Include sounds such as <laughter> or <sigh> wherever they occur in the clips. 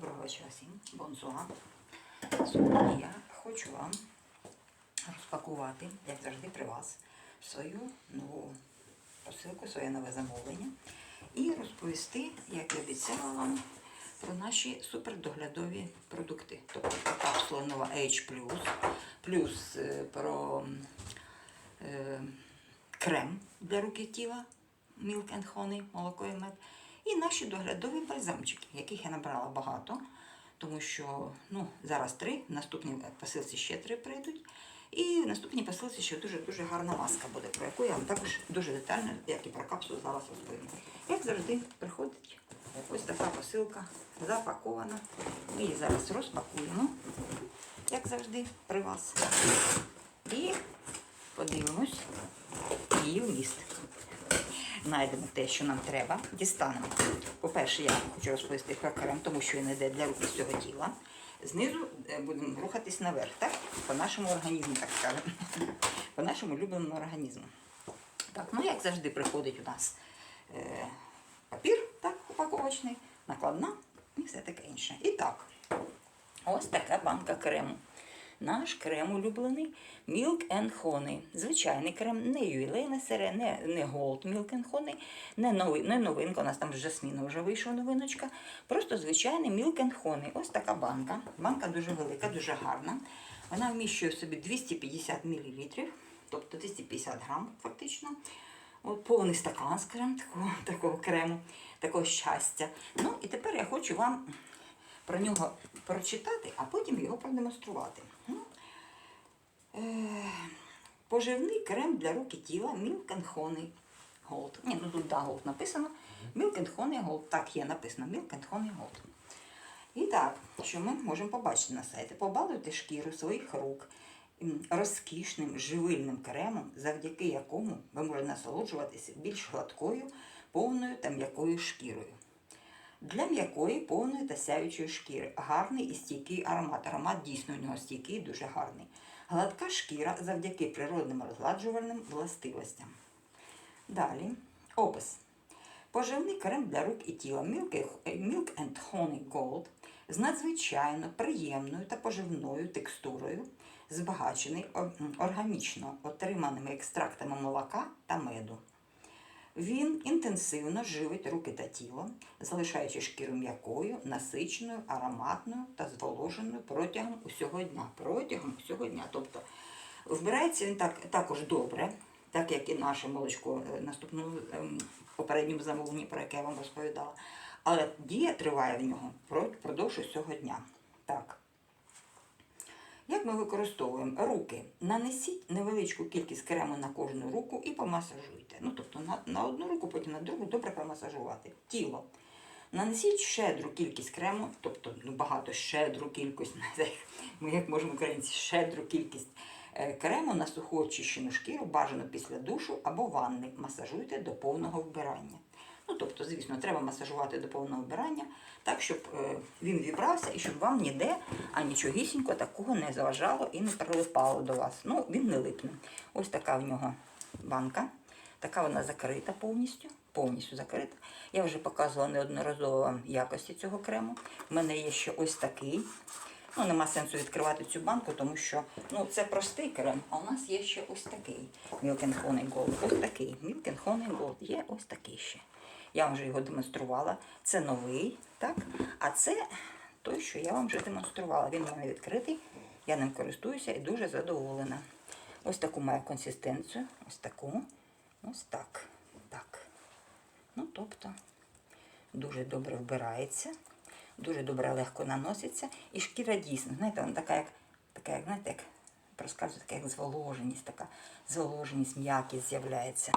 Доброго часу всім. Бонзуа. Сьогодні я хочу вам розпакувати, як завжди при вас, свою нову посилку, своє нове замовлення і розповісти, як і обіцяла вам, про наші супердоглядові продукти. Тобто капсула нова H+, плюс е, про е, крем для рук і тіла Milk and Honey, молоко і мед. І наші доглядові бальзамчики, яких я набрала багато, тому що ну, зараз три, в наступній посилці ще три прийдуть. І в наступній посилці ще дуже-дуже гарна маска буде, про яку я вам також дуже детально, як і про капсулу, зараз розповім. Як завжди, приходить ось така посилка запакована. Ми її зараз розпакуємо, як завжди, при вас. І подивимось її вміст знайдемо те, що нам треба, дістанемо. По-перше, я хочу розповісти про крем, тому що він йде для рук і всього тіла. Знизу е, будемо рухатись наверх, так? По нашому організму, так скажемо. <laughs> По нашому улюбленому організму. Так, ну як завжди приходить у нас е, папір, так, упаковочний, накладна і все таке інше. І так, ось така банка крему. Наш крем улюблений Milk and Honey. Звичайний крем, не ювілейне сере, не, не Gold Milk and Honey, не, новий, не новинка, у нас там з жасміну вже вийшла новиночка. Просто звичайний Milk and Honey. Ось така банка. Банка дуже велика, дуже гарна. Вона вміщує в собі 250 мл, тобто 250 грам фактично. От повний стакан, скажімо, такого, такого крему, такого щастя. Ну і тепер я хочу вам про нього прочитати, а потім його продемонструвати. Ну, е, Поживний крем для рук і тіла Milk and Honey Gold. Ні, ну тут да, Gold написано. Milk and Honey Gold. Так є написано Milk and Honey Gold. І так, що ми можемо побачити на сайті? Побалуйте шкіру своїх рук розкішним живильним кремом, завдяки якому ви можете насолоджуватися більш гладкою, повною та м'якою шкірою. Для м'якої, повної та сяючої шкіри. Гарний і стійкий аромат. Аромат дійсно у нього стійкий, дуже гарний. Гладка шкіра завдяки природним розгладжувальним властивостям. Далі опис. Поживний крем для рук і тіла Milk and Honey Gold з надзвичайно приємною та поживною текстурою, збагачений органічно отриманими екстрактами молока та меду. Він інтенсивно живить руки та тіло, залишаючи шкіру м'якою, насиченою, ароматною та зволоженою протягом усього дня. Протягом усього дня. Тобто вбирається він так, також добре, так як і наше молочко е, наступному ем, попередньому замовленні, про яке я вам розповідала. Але дія триває в нього впродовж усього дня. Так. Як ми використовуємо руки? Нанесіть невеличку кількість крему на кожну руку і помасажуйте. Ну, тобто на, на одну руку, потім на другу добре промасажувати. Тіло. Нанесіть щедру кількість крему, тобто ну, багато щедру кількість, <laughs> ми як можемо українці, щедру кількість е, крему на суху очищену шкіру, бажано після душу або ванни. Масажуйте до повного вбирання. Ну, тобто, звісно, треба масажувати до повного вбирання, так, щоб е, він вібрався і щоб вам ніде а нічогісінько такого не заважало і не прилипало до вас. Ну, він не липне. Ось така в нього банка. Така вона закрита повністю. Повністю закрита. Я вже показувала неодноразово вам якості цього крему. У мене є ще ось такий. Ну, нема сенсу відкривати цю банку, тому що ну, це простий крем, а у нас є ще ось такий Milk and Honey Gold. Ось такий Milk and Honey Gold. Є ось такий ще. Я вже його демонструвала. Це новий, так? А це той, що я вам вже демонструвала. Він у мене відкритий, я ним користуюся і дуже задоволена. Ось таку має консистенцію, ось таку, ось так. так. Ну, тобто, дуже добре вбирається, дуже добре легко наноситься. І шкіра дійсно, знаєте, вона така, як, така, як знаєте, як розказую, така як зволоженість, така зволоженість, м'якість з'являється.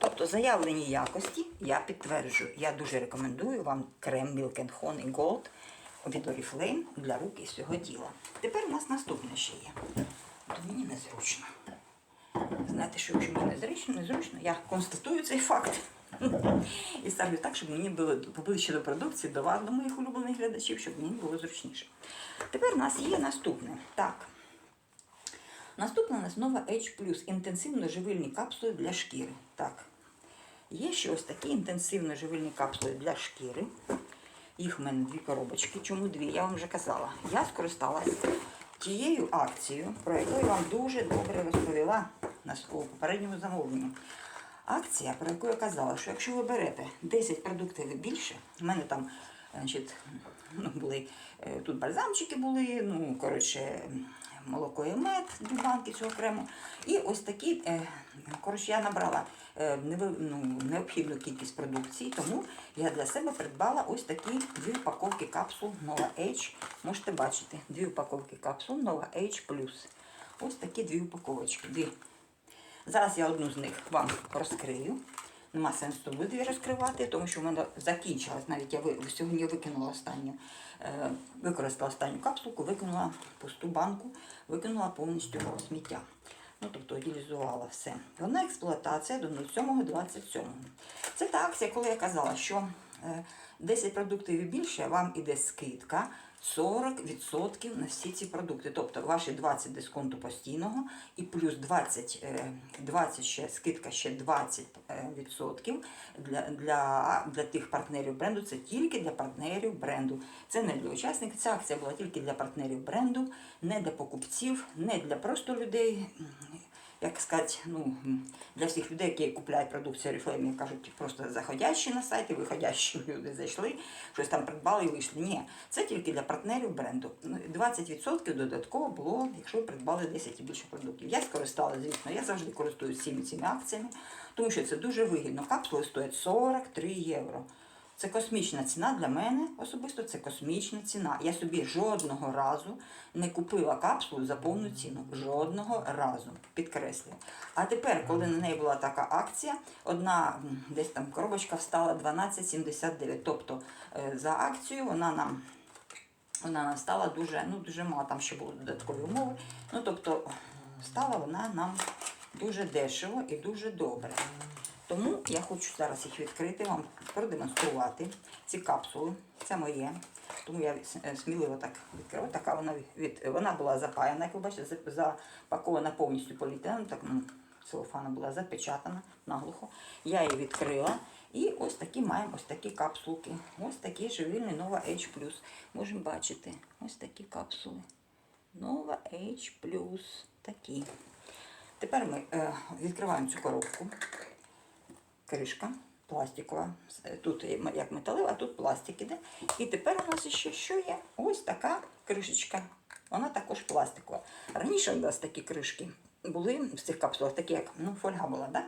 Тобто заявлені якості я підтверджую. Я дуже рекомендую вам крем Milk and Honey Gold від Oriflame для рук і всього тіла. Тепер у нас наступне ще є. То мені незручно. Знаєте, що якщо мені незручно, незручно, я констатую цей факт. І ставлю так, щоб мені було поближче до продукції, до вас, до моїх улюблених глядачів, щоб мені було зручніше. Тепер у нас є наступне. Так. Наступна у нас нова H+, інтенсивно живильні капсули для шкіри. Так. Є ще ось такі інтенсивно живильні капсули для шкіри. Їх в мене дві коробочки. Чому дві? Я вам вже казала. Я скористалась тією акцією, про яку я вам дуже добре розповіла на своєму попередньому замовленні. Акція, про яку я казала, що якщо ви берете 10 продуктів і більше, в мене там значить, ну, були е, тут бальзамчики були, ну, коротше, молоко і мед, дві банки цього окремо. І ось такі, е, коротше, я набрала е, ну, необхідну кількість продукції, тому я для себе придбала ось такі дві упаковки капсул Nova H. Можете бачити, дві упаковки капсул Nova H+. Ось такі дві упаковочки. Зараз я одну з них вам розкрию. Нема сенсу дві розкривати, тому що в мене закінчилась. Навіть я сьогодні викинула останню, е, використала останню капсулку, викинула пусту банку, викинула повністю сміття. Ну, тобто утилізувала все. Вона експлуатація до 07.27. Це та акція, коли я казала, що е, 10 продуктів і більше вам іде скидка 40% на всі ці продукти. Тобто ваші 20 дисконту постійного і плюс 20, е, 20 ще скидка ще 20% е, для, для, для тих партнерів бренду. Це тільки для партнерів бренду. Це не для учасників. Ця акція була тільки для партнерів бренду, не для покупців, не для просто людей. Як сказати, ну для всіх людей, які купляють продукцію Oriflame, кажуть, просто заходящі на сайті, виходящі люди зайшли, щось там придбали і вийшли. Ні, це тільки для партнерів бренду. Ну, 20% додатково було, якщо придбали 10 і більше продуктів. Я скористалася, звісно, я завжди користуюсь всіми цими акціями, тому що це дуже вигідно. Капсули стоять 43 євро. Це космічна ціна для мене особисто. Це космічна ціна. Я собі жодного разу не купила капсулу за повну ціну. Жодного разу. Підкреслюю. А тепер, коли на неї була така акція, одна десь там коробочка встала 12,79. Тобто е, за акцію вона нам. Вона нам стала дуже, ну дуже мало, там ще були додаткові умови. Ну тобто стала вона нам дуже дешево і дуже добре. Тому я хочу зараз їх відкрити, вам продемонструвати ці капсули. Це моє. Тому я е, сміливо так відкрила. Така вона від вона була запаяна, як ви бачите, запакована повністю поліетиленом, так ну, целофана була запечатана наглухо. Я її відкрила. І ось такі маємо ось такі капсулки. Ось такі живільні Nova H+. Можемо бачити ось такі капсули. Nova H+. Такі. Тепер ми е, відкриваємо цю коробку кришка пластикова. Тут як металева, а тут пластик іде. І тепер у нас ще що є? Ось така кришечка. Вона також пластикова. Раніше у нас такі кришки були в цих капсулах, такі як ну, фольга була, да?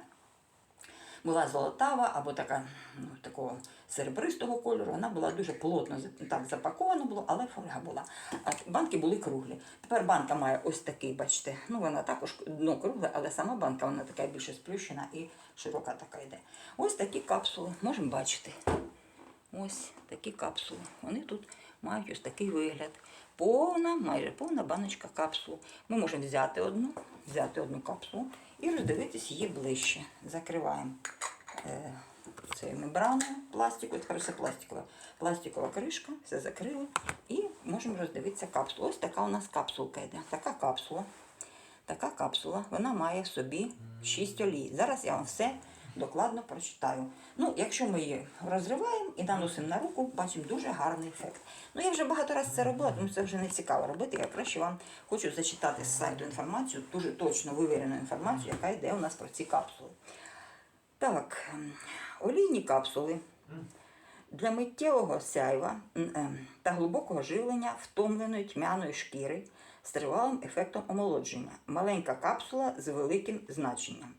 Була золотава або така ну, такого серебристого кольору. Вона була дуже плотно так запакована було, але фольга була. А банки були круглі. Тепер банка має ось такий, бачите, ну вона також дно кругле, але сама банка вона така більше сплющена і широка така йде. Ось такі капсули, можемо бачити. Ось такі капсули. Вони тут мають ось такий вигляд. Повна, майже повна баночка капсул. Ми можемо взяти одну, взяти одну капсулу і роздивитись її ближче. Закриваємо е, цією мембраною пластику, тепер все пластикова. Пластикова кришка, все закрили і можемо роздивитися капсулу. Ось така у нас капсулка йде. Така капсула. Така капсула, вона має в собі 6 олій. Зараз я вам все докладно прочитаю. Ну, якщо ми її розриваємо і наносимо на руку, бачимо дуже гарний ефект. Ну, я вже багато разів це робила, тому це вже не цікаво робити. Я краще вам хочу зачитати з сайту інформацію, дуже точно вивірену інформацію, яка йде у нас про ці капсули. Так, олійні капсули для миттєвого сяйва ем, та глибокого живлення втомленої тьмяної шкіри з тривалим ефектом омолодження. Маленька капсула з великим значенням.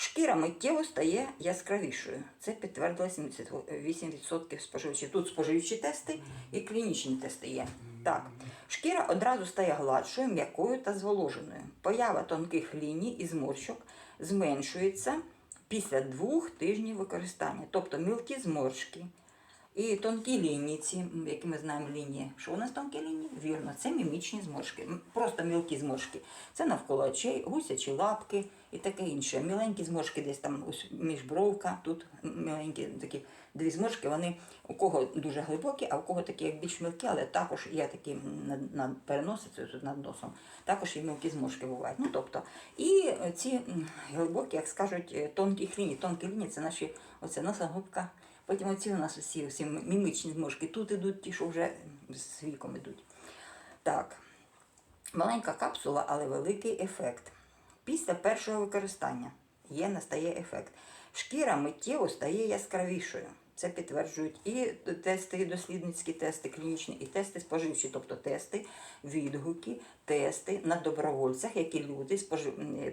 Шкіра миттєво стає яскравішою. Це підтвердило 78% споживачів. Тут споживчі тести і клінічні тести є. Так, шкіра одразу стає гладшою, м'якою та зволоженою. Поява тонких ліній і зморщок зменшується після двох тижнів використання. Тобто мілкі зморшки, і тонкі лінії, ці, які ми знаємо лінії. Що у нас тонкі лінії? Вірно, це мімічні зморшки. Просто мілкі зморшки. Це навколо очей, гусячі лапки і таке інше. Міленькі зморшки десь там міжбровка, тут міленькі такі дві зморшки. Вони у кого дуже глибокі, а у кого такі як більш мілкі, але також є такі над, над переносицею, тут над носом. Також і мілкі зморшки бувають. Ну, тобто, і ці глибокі, як скажуть, е, тонкі лінії. Тонкі лінії це наші оце носогубка Потім оці у нас усі, усі мімичні зморшки. Тут ідуть ті, що вже з віком ідуть. Так, маленька капсула, але великий ефект. Після першого використання є настає ефект. Шкіра миттєво стає яскравішою. Це підтверджують і тести, і дослідницькі тести, клінічні, і тести споживчі, тобто тести, відгуки, тести на добровольцях, які люди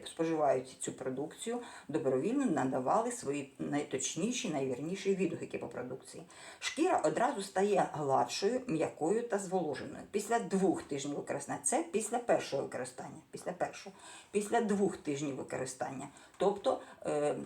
споживають цю продукцію, добровільно надавали свої найточніші, найвірніші відгуки по продукції. Шкіра одразу стає гладшою, м'якою та зволоженою. Після двох тижнів використання. Це після першого використання. Після першого. Після двох тижнів використання. Тобто е,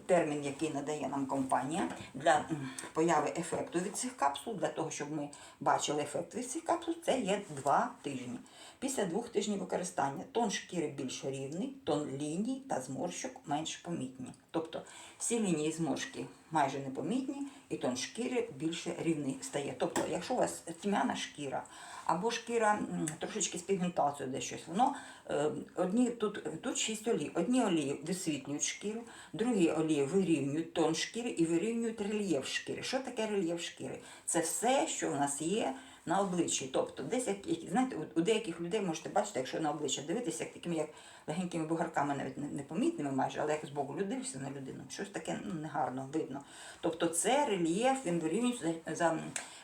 термін, який надає нам компанія для появи ефекту від цих капсул, для того, щоб ми бачили ефект від цих капсул, це є два тижні. Після двох тижнів використання тон шкіри більш рівний, тон ліній та зморщок менш помітні. Тобто всі лінії зморшки майже непомітні, і тон шкіри більше рівний стає. Тобто, якщо у вас тьмяна шкіра або шкіра трошечки з пігментацією де щось, воно е, одні тут, тут шість олій. Одні олії висвітлюють шкіру, другі олії вирівнюють тон шкіри і вирівнюють рельєф шкіри. Що таке рельєф шкіри? Це все, що в нас є на обличчі. Тобто, десь як, знаєте, у- деяких людей можете бачити, якщо на обличчя дивитися, як такими як легенькими бугарками, навіть непомітними майже, але як з боку дивишся на людину, щось таке ну, негарно видно. Тобто це рельєф, він вирівнюється за, за,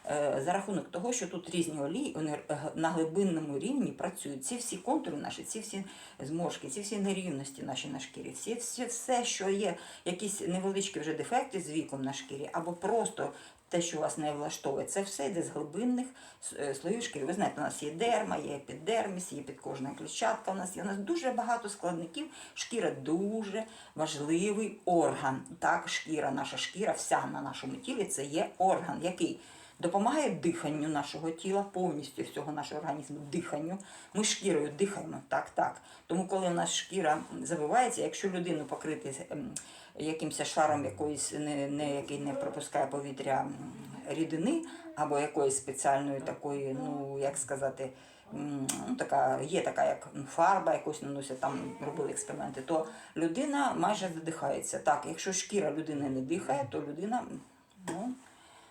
е, за рахунок того, що тут різні олії, вони е, на глибинному рівні працюють. Ці всі контури наші, ці всі зморшки, ці всі нерівності наші на шкірі, всі, всі, все, що є, якісь невеличкі вже дефекти з віком на шкірі, або просто те, що вас не влаштовує, це все йде з глибинних е, слоїв шкіри. Ви знаєте, у нас є дерма, є епідерміс, є підкожна клітчатка. У нас є у нас дуже багато складників. Шкіра дуже важливий орган. Так, шкіра, наша шкіра, вся на нашому тілі це є орган, який допомагає диханню нашого тіла, повністю всього нашого організму диханню. Ми шкірою дихаємо, так, так. Тому, коли у нас шкіра забивається, якщо людину покрити ем, якимось шаром якоїсь, не, не, який не пропускає повітря рідини, або якоїсь спеціальної такої, ну як сказати, ну, така, є така як фарба, якось наносять, там робили експерименти, то людина майже задихається. Так, якщо шкіра людини не дихає, то людина ну,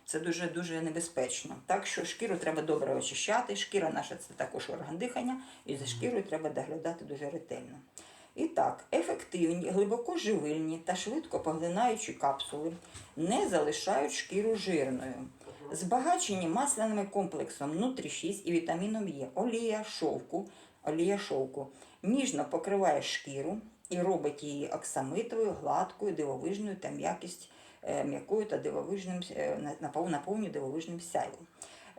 це дуже дуже небезпечно. Так що шкіру треба добре очищати. Шкіра наша це також орган дихання, і за шкірою треба доглядати дуже ретельно. І так, ефективні, глибоко живильні та швидко поглинаючі капсули не залишають шкіру жирною. Збагачені масляним комплексом нутрі 6 і вітаміном Е. Олія шовку, олія шовку ніжно покриває шкіру і робить її оксамитовою, гладкою, дивовижною та м'якість м'якою та дивовижним е, на- напов- наповнює дивовижним сяйвом.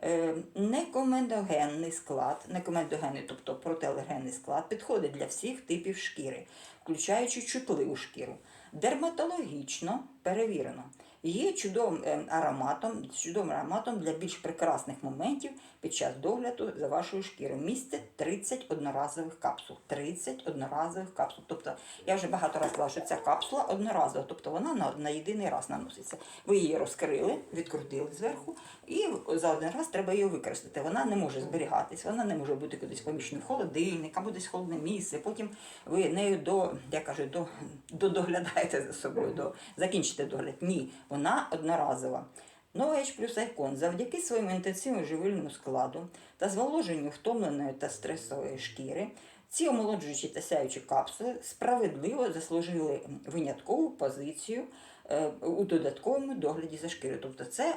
Е, Некомендогенний склад, некомендогенний, тобто протиалергенний склад, підходить для всіх типів шкіри, включаючи чутливу шкіру. Дерматологічно перевірено. Є чудовим е, ароматом, чудовим ароматом для більш прекрасних моментів під час догляду за вашою шкірою. Місце 30 одноразових капсул. 30 одноразових капсул. Тобто я вже багато разів сказала, що ця капсула одноразова, тобто вона на, на єдиний раз наноситься. Ви її розкрили, відкрутили зверху, і за один раз треба її використати. Вона не може зберігатись, вона не може бути кудись поміщена холодильник або десь холодне місце. Потім ви нею до, я кажу, до, до доглядаєте за собою, до, закінчите догляд. Ні, вона одноразова. Нович плюс Айкон завдяки своєму інтенсивному живильному складу та зволоженню втомленої та стресової шкіри, ці омолоджуючі та сяючі капсули справедливо заслужили виняткову позицію у додатковому догляді за шкірою. Тобто це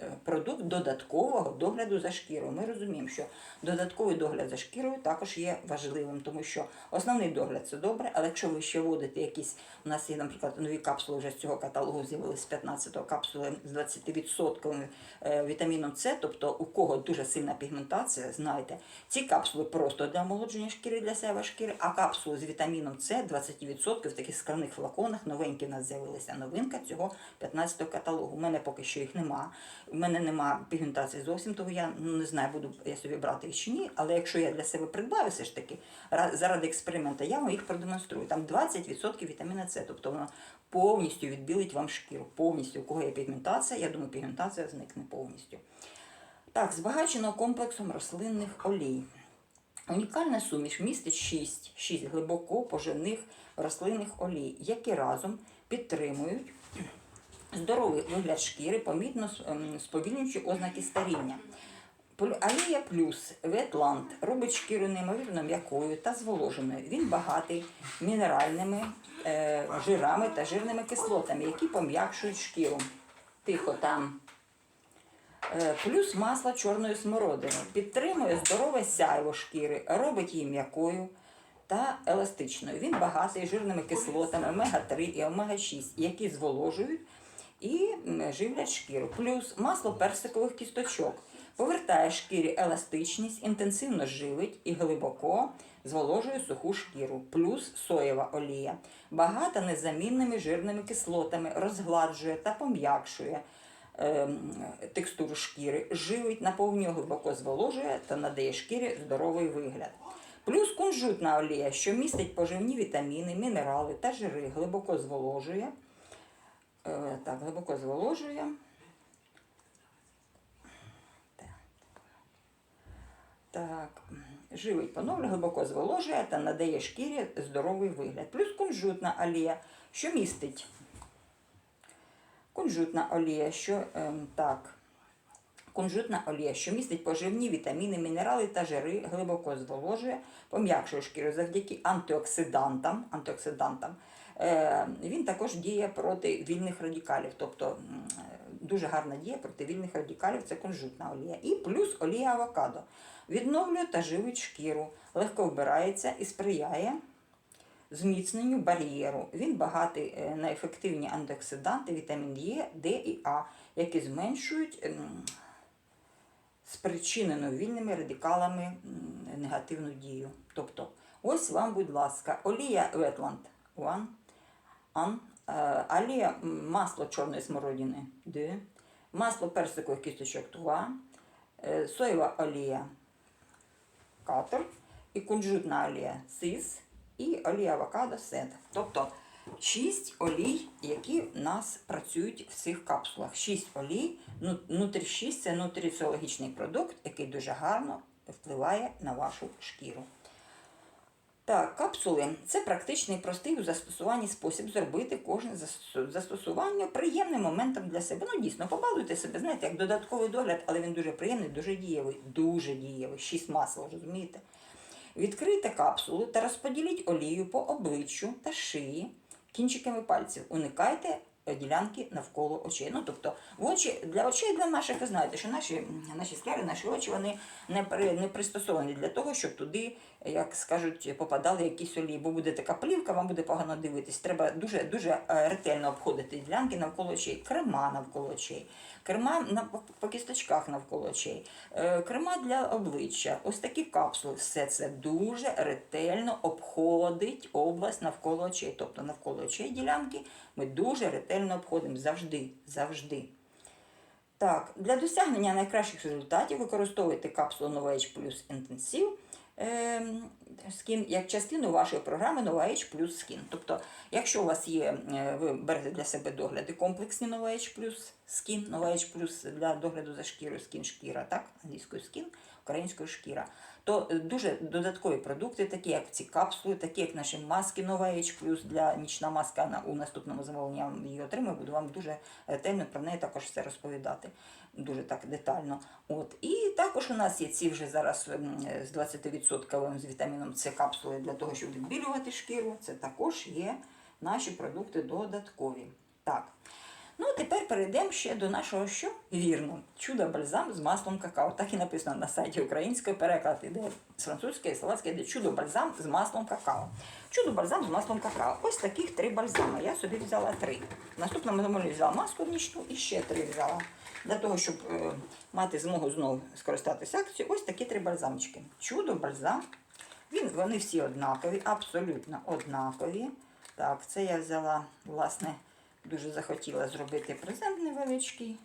е, продукт додаткового догляду за шкірою. Ми розуміємо, що додатковий догляд за шкірою також є важливим, тому що основний догляд це добре, але якщо ви ще вводите якісь, у нас є, наприклад, нові капсули вже з цього каталогу з'явилися 15-го капсули з 20% е, вітаміном С, тобто у кого дуже сильна пігментація, знаєте, ці капсули просто для омолодження шкіри, для сяйва шкіри, а капсули з вітаміном С 20% в таких скляних флаконах, новенькі в нас з'явилися новинка цього 15-го каталогу. У мене поки що їх нема. У мене нема пігментації зовсім, тому я ну, не знаю, буду я собі брати їх чи ні. Але якщо я для себе придбаю все ж таки, заради експерименту, я вам їх продемонструю. Там 20% вітаміна С, тобто воно повністю відбілить вам шкіру. Повністю, у кого є пігментація, я думаю, пігментація зникне повністю. Так, збагачено комплексом рослинних олій. Унікальна суміш містить 6, 6 глибоко поживних рослинних олій, які разом підтримують здоровий вигляд шкіри, помітно ем, сповільнюючи ознаки старіння. Алія плюс ветланд робить шкіру неймовірно м'якою та зволоженою. Він багатий мінеральними е, жирами та жирними кислотами, які пом'якшують шкіру. Тихо там. Е, Плюс масло чорної смородини підтримує здорове сяйво шкіри, робить її м'якою та еластичною. Він багатий жирними кислотами омега-3 і омега-6, які зволожують і живлять шкіру. Плюс масло персикових кісточок повертає шкірі еластичність, інтенсивно живить і глибоко зволожує суху шкіру. Плюс соєва олія багата незамінними жирними кислотами, розгладжує та пом'якшує ем, текстуру шкіри, живить, наповнює глибоко зволожує та надає шкірі здоровий вигляд. Плюс кунжутна олія, що містить поживні вітаміни, мінерали та жири, глибоко зволожує. Е, так, глибоко зволожує. Так. Живить поновлює, глибоко зволожує та надає шкірі здоровий вигляд. Плюс кунжутна олія, що містить кунжутна олія, що ем, так. Кунжутна олія, що містить поживні вітаміни, мінерали та жири, глибоко зволожує, пом'якшує шкіру завдяки антиоксидантам. антиоксидантам. Е, він також діє проти вільних радикалів, тобто е, дуже гарна дія проти вільних радикалів це кунжутна олія. І плюс олія авокадо. Відновлює та живить шкіру, легко вбирається і сприяє зміцненню бар'єру. Він багатий е, на ефективні антиоксиданти, вітамін Е, Д і А, які зменшують спричинену вільними радикалами негативну дію. Тобто, ось вам, будь ласка, олія Ветланд One, е, олія масло чорної смородини Д, масло персикових кісточок Два, е, соєва олія Катер і кунжутна олія Сис і олія авокадо Сет. Тобто шість олій, які в нас працюють в цих капсулах. Шість олій. Ну, Нутрі 6 це нутриціологічний продукт, який дуже гарно впливає на вашу шкіру. Так, капсули це практичний, простий у застосуванні спосіб зробити кожне застосування приємним моментом для себе. Ну, дійсно, побалуйте себе, знаєте, як додатковий догляд, але він дуже приємний, дуже дієвий, дуже дієвий. Шість масел, розумієте? Відкрийте капсулу та розподіліть олію по обличчю та шиї кінчиками пальців. Уникайте ділянки навколо очей. Ну, тобто, очі, для очей для наших, ви знаєте, що наші, наші скляри, наші очі вони не, при, не пристосовані для того, щоб туди, як скажуть, попадали якісь олії. Бо буде така плівка, вам буде погано дивитись. Треба дуже, дуже е, ретельно обходити ділянки навколо очей, крема навколо очей, крема на, по, по кісточках навколо очей, е, крема для обличчя. Ось такі капсули. Все це дуже ретельно обходить область навколо очей. Тобто навколо очей ділянки ми дуже ретельно обходимо завжди, завжди. Так, для досягнення найкращих результатів використовуйте капсулу Nova Age Plus Intensive ем, Skin як частину вашої програми Nova Age Plus Skin. Тобто, якщо у вас є, е, ви берете для себе догляди комплексні Nova Age Plus Skin, Nova Age Plus для догляду за шкірою Skin шкіра, так, англійською Skin, українською шкіра, то е, дуже додаткові продукти, такі як ці капсули, такі як наші маски Nova Age Plus для нічна маска на, у наступному замовленні я її отримаю, буду вам дуже ретельно про неї також все розповідати. Дуже так детально. От. І також у нас є ці вже зараз ем, з 20% з вітаміном С капсули для того, щоб відбілювати шкіру. Це також є наші продукти додаткові. Так. Ну, тепер перейдемо ще до нашого що? Вірно. Чудо бальзам з маслом какао. Так і написано на сайті української переклад іде з французької, словацької, іде чудо бальзам з маслом какао. Чудо бальзам з маслом какао. Ось таких три бальзами. Я собі взяла три. Наступному замовленні взяла маску нічну і ще три взяла. Для того, щоб е, мати змогу знову скористатися акцією, ось такі три бальзамчики. Чудо бальзам. Він, вони всі однакові, абсолютно однакові. Так, це я взяла, власне, дуже захотіла зробити презент невеличкий.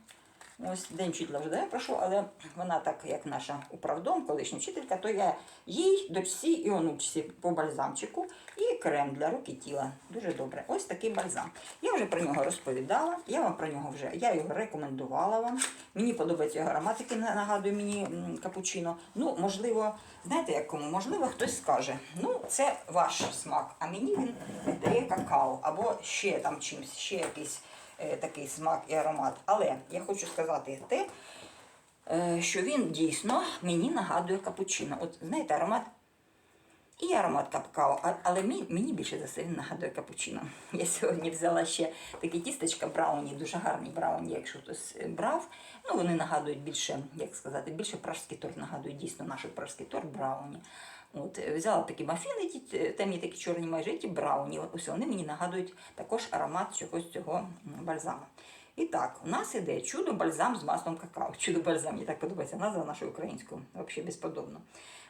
Ось день вчителя вже пройшов, але вона так, як наша управдом, колишня вчителька, то я їй, дочці і онучці по бальзамчику крем для рук і тіла. Дуже добре. Ось такий бальзам. Я вже про нього розповідала, я вам про нього вже я його рекомендувала вам. Мені подобається його аромат, який нагадує мені капучино. Ну, можливо, знаєте, як кому? Можливо, хтось скаже, ну, це ваш смак, а мені він дає какао або ще там чимось, ще якийсь е, такий смак і аромат. Але я хочу сказати те, е, що він дійсно мені нагадує капучино. От знаєте, аромат і аромат какао, а- але мені, більше за все він нагадує капучино. <laughs> Я сьогодні взяла ще такі тістечка брауні, дуже гарні брауні, якщо хтось е, брав. Ну, вони нагадують більше, як сказати, більше пражський торт нагадують дійсно наш пражський торт брауні. От, е, взяла такі мафіни, ті, темні такі чорні майже, і ті брауні. Ось вони мені нагадують також аромат чогось цього бальзаму. І так, у нас іде чудо бальзам з маслом какао. Чудо бальзам, мені так подобається назва нашою українською, взагалі безподобно.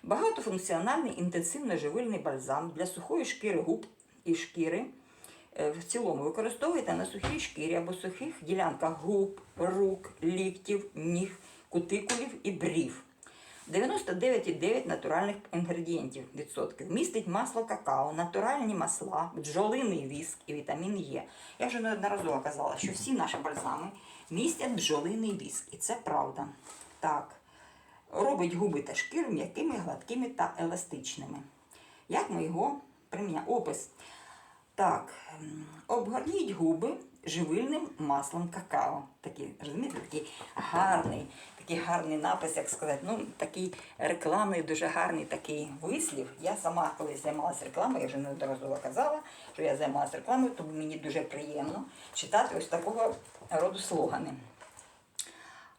Багатофункціональний інтенсивно-живильний бальзам для сухої шкіри губ і шкіри. е, В цілому використовуєте на сухій шкірі або сухих ділянках губ, рук, ліктів, ніг, кутикулів і брів. 99,9 натуральних інгредієнтів відсотків. Містить масло какао, натуральні масла, бджолиний віск і вітамін Е. Я вже неодноразово казала, що всі наші бальзами містять бджолиний віск. І це правда. Так. Робить губи та шкіру м'якими, гладкими та еластичними. Як ми його приміняємо? Опис. Так, обгорніть губи живильним маслом какао. Такий, розумієте, такий гарний, такий гарний напис, як сказати, ну, такий рекламний, дуже гарний такий вислів. Я сама колись займалася рекламою, я вже неодноразово казала, що я займалася рекламою, тому мені дуже приємно читати ось такого роду слогани.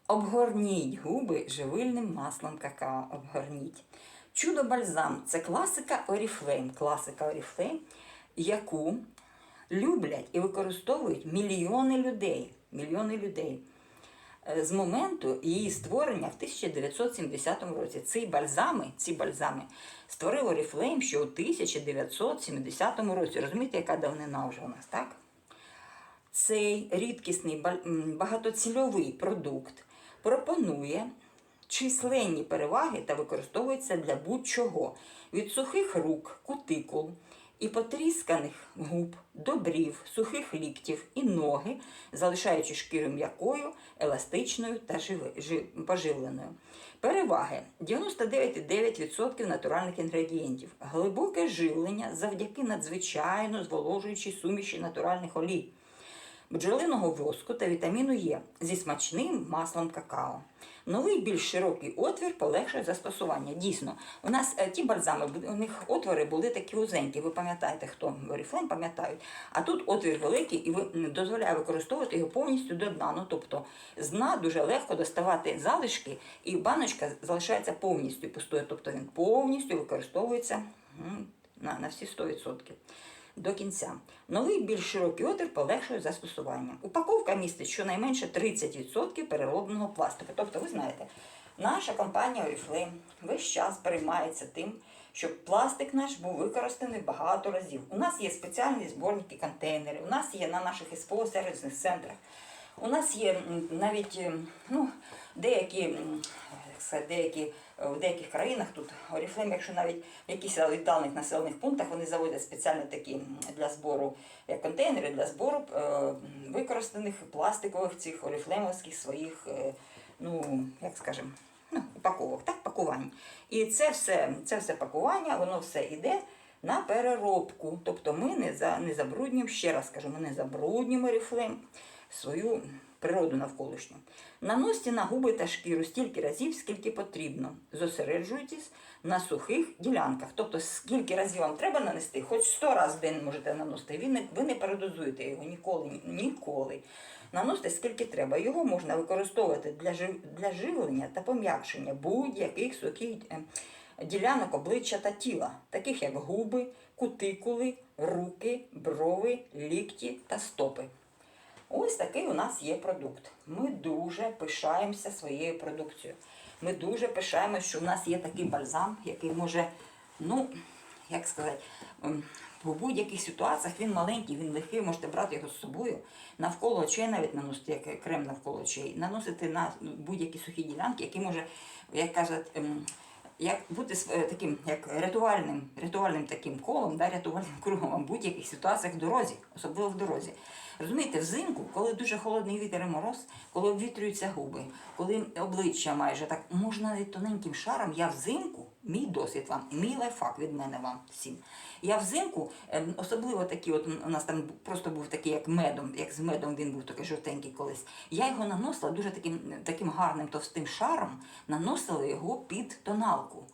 Обгорніть губи живильним маслом какао. Обгорніть. Чудо бальзам це класика Oriflame, класика Oriflame, яку люблять і використовують мільйони людей. Мільйони людей. Е, З моменту її створення в 1970 році. Ці бальзами, ці бальзами створив Oriflame ще у 1970 році. Розумієте, яка давнина вже у нас, так? Цей рідкісний багатоцільовий продукт пропонує численні переваги та використовується для будь-чого від сухих рук, кутикул і потрісканих губ добрів, сухих ліктів і ноги, залишаючи шкіру м'якою, еластичною та поживленою. Переваги. 99,9% натуральних інгредієнтів, глибоке живлення завдяки надзвичайно зволожуючій суміші натуральних олій бджолиного воску та вітаміну Е зі смачним маслом какао. Новий більш широкий отвір полегшує застосування. Дійсно, у нас е, ті бальзами, у них отвори були такі вузенькі. Ви пам'ятаєте, хто Oriflame пам'ятають. А тут отвір великий і дозволяє використовувати його повністю до дна. Ну, тобто з дна дуже легко доставати залишки, і баночка залишається повністю пустою. Тобто він повністю використовується на, на всі 100% до кінця. Новий більш широкий отвір полегшує застосування. Упаковка містить щонайменше 30% переробленого пластику. Тобто, ви знаєте, наша компанія Oriflame весь час переймається тим, щоб пластик наш був використаний багато разів. У нас є спеціальні зборники контейнери, у нас є на наших СПО сервісних центрах. У нас є навіть ну, деякі, сказати, деякі е, в деяких країнах тут Oriflame, якщо навіть в якихось віддалених населених пунктах вони заводять спеціальні такі для збору як контейнери для збору е, використаних пластикових цих оріфлемовських своїх, е, ну як скажемо, ну, упаковок, так, пакувань. І це все, це все пакування, воно все йде на переробку. Тобто ми не, за, не забруднюємо, ще раз кажу, ми не забруднюємо оріфлем свою природу навколишню. Наносьте на губи та шкіру стільки разів, скільки потрібно. Зосереджуйтесь на сухих ділянках. Тобто, скільки разів вам треба нанести, хоч 100 разів в день можете наносити. Ви не, ви не передозуєте його ніколи. ніколи. Наносите скільки треба. Його можна використовувати для, для живлення та пом'якшення будь-яких сухих е, ділянок обличчя та тіла, таких як губи, кутикули, руки, брови, лікті та стопи. Ось такий у нас є продукт. Ми дуже пишаємося своєю продукцією. Ми дуже пишаємося, що в нас є такий бальзам, який може, ну, як сказати, ем, в будь-яких ситуаціях він маленький, він легкий, можете брати його з собою. Навколо очей навіть наносити, як крем навколо очей, наносити на будь-які сухі ділянки, які може, як кажуть, ем, як бути е, таким як рятувальним, рятувальним таким колом, да, рятувальним кругом в будь-яких ситуаціях в дорозі, особливо в дорозі. Розумієте, взимку, коли дуже холодний вітер і мороз, коли обвітрюються губи, коли обличчя майже так можна навіть тоненьким шаром, я взимку Мій досвід вам, мій лайфхак від мене вам всім. Я взимку, ем, особливо такі, от у нас там просто був такий, як медом, як з медом він був такий жовтенький колись. Я його наносила дуже таким, таким гарним товстим шаром, наносила його під тоналку.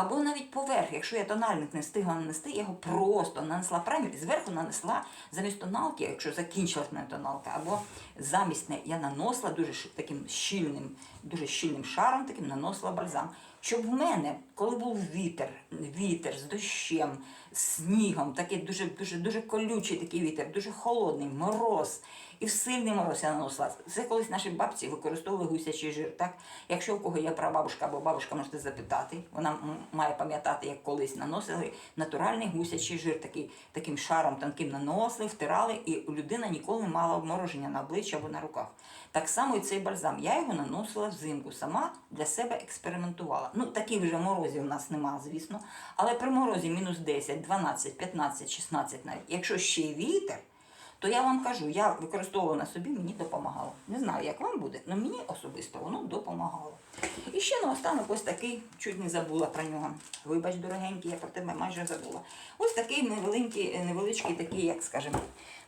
Або навіть поверх, якщо я тональник не встигла нанести, я його просто нанесла премір і зверху нанесла замість тоналки, якщо закінчилась мене тоналка, або замість неї я наносила дуже таким щільним, дуже щільним шаром, таким наносила бальзам. Щоб в мене, коли був вітер, вітер з дощем, з снігом, такий дуже, дуже, дуже колючий такий вітер, дуже холодний, мороз. І в сильний мороз наносила. Це колись наші бабці використовували гусячий жир. Так? Якщо у кого є прабабушка або бабушка, можете запитати, вона має пам'ятати, як колись наносили натуральний гусячий жир, такий, таким шаром тонким наносили, втирали, і людина ніколи не мала обмороження на обличчі або на руках. Так само і цей бальзам. Я його наносила взимку, сама для себе експериментувала. Ну, таких вже морозів у нас нема, звісно. Але при морозі мінус 10, 12, 15, 16 навіть. Якщо ще й вітер, то я вам кажу, я використовувала на собі, мені допомагало. Не знаю, як вам буде, але мені особисто воно допомагало. І ще наостанок ось такий, чуть не забула про нього. Вибач, дорогенький, я про тебе майже забула. Ось такий невеликий, невеличкий, такий, як скажемо,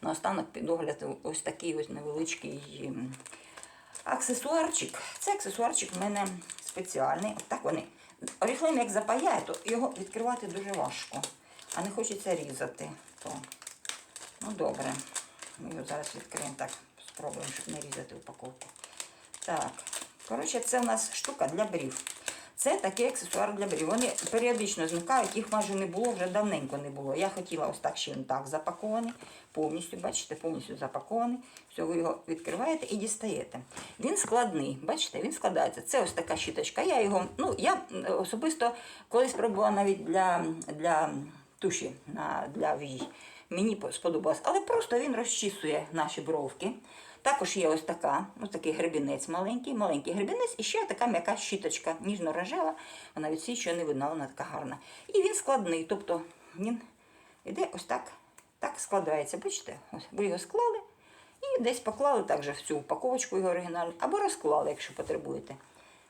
наостанок під огляд, ось такий ось невеличкий аксесуарчик. Це аксесуарчик в мене спеціальний. От так вони. Оріфлейм як запаяє, то його відкривати дуже важко. А не хочеться різати. То. Ну добре. Ми його зараз відкриємо так, спробуємо, щоб не різати упаковку. Так. Коротше, це у нас штука для брів. Це такий аксесуар для брів. Вони періодично зникають, їх майже не було, вже давненько не було. Я хотіла ось так ще він так запакований, повністю, бачите, повністю запакований. Все, ви його відкриваєте і дістаєте. Він складний, бачите, він складається. Це ось така щіточка. Я його, ну, я особисто колись пробувала навіть для, для туші, на, для вій. Мені сподобалось. Але просто він розчісує наші бровки. Також є ось така, ось такий гребінець маленький, маленький гребінець, і ще така м'яка щіточка, ніжно-рожева, вона відсвічує не видно, вона така гарна. І він складний, тобто він іде ось так, так складається. Бачите, ось ви його склали і десь поклали також в цю упаковочку його оригінальну, або розклали, якщо потребуєте.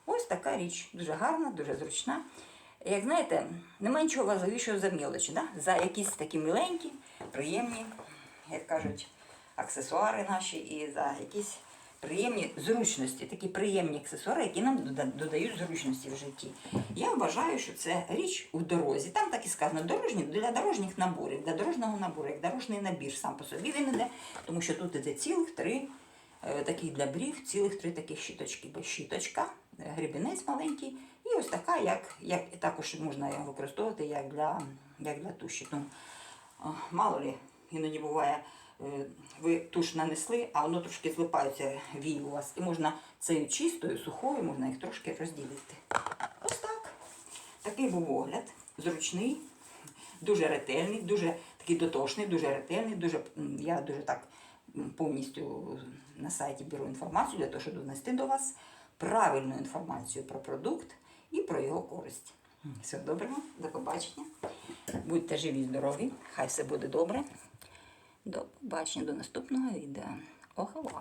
Ось така річ, дуже гарна, дуже зручна. Як знаєте, немає нічого важливішого за мілочі, да? за якісь такі миленькі, приємні, як кажуть, аксесуари наші і за якісь приємні зручності, такі приємні аксесуари, які нам додають зручності в житті. Я вважаю, що це річ у дорозі. Там так і сказано, дорожні для дорожніх наборів, для дорожнього набору, як дорожній набір сам по собі він іде, тому що тут іде цілих три е, таких для брів, цілих три такі щіточки. Бо щіточка, гребінець маленький, і ось така, як, як також можна його використовувати як для, як для туші. Ну, а, мало ли, іноді буває, е, ви туш нанесли, а воно трошки злипаються вій у вас. І можна цією чистою, сухою, можна їх трошки розділити. Ось так. Такий був огляд, зручний, дуже ретельний, дуже такий дотошний, дуже ретельний. Дуже, я дуже так повністю на сайті беру інформацію для того, щоб донести до вас правильну інформацію про продукт і про його користь. Всього доброго, до побачення. Будьте живі, здорові, хай все буде добре. До побачення, до наступного відео. Охала.